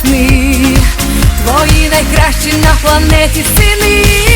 сни, твої найкращі на планеті сини.